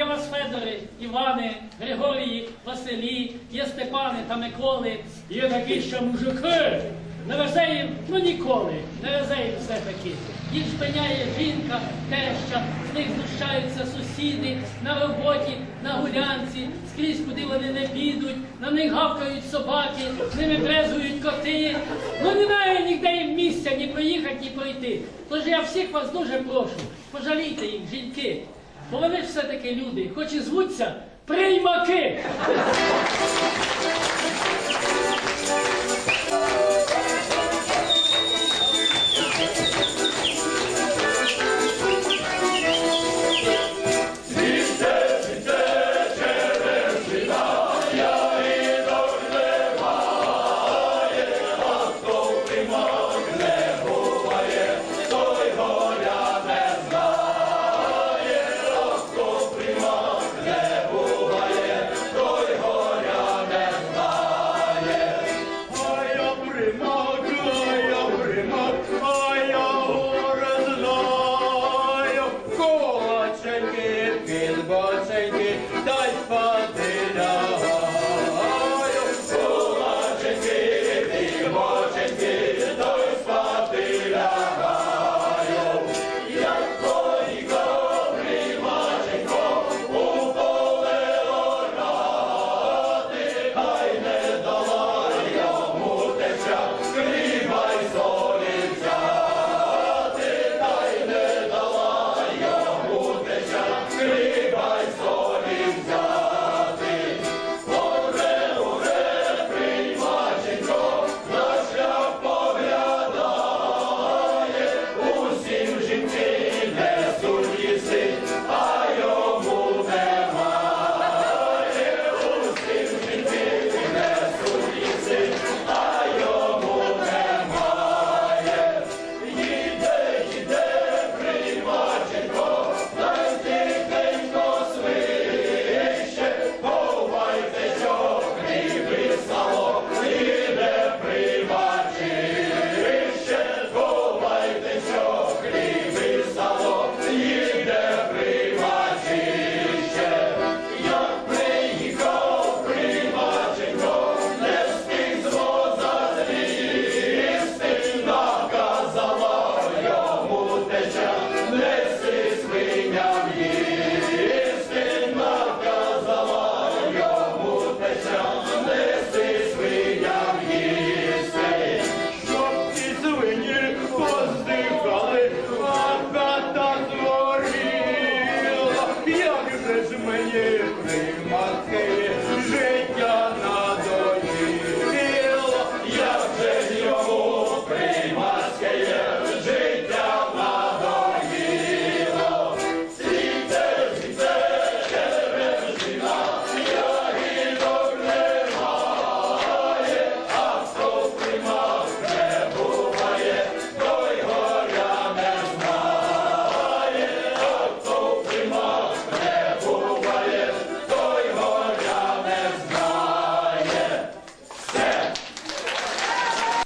Є вас Федори, Івани, Григорії, Василі, є Степани та Миколи. Є такі ще мужики. Не везе їм, ну ніколи, не везе їм все-таки. Їх спиняє жінка, теща, з них знущаються сусіди на роботі, на гулянці, скрізь куди вони не підуть, на них гавкають собаки, з ними брезують коти. Ну немає ніде їм місця ні проїхати, ні пройти. Тож я всіх вас дуже прошу, пожалійте їх, жінки, бо вони все-таки люди, хоч і звуться приймаки. que el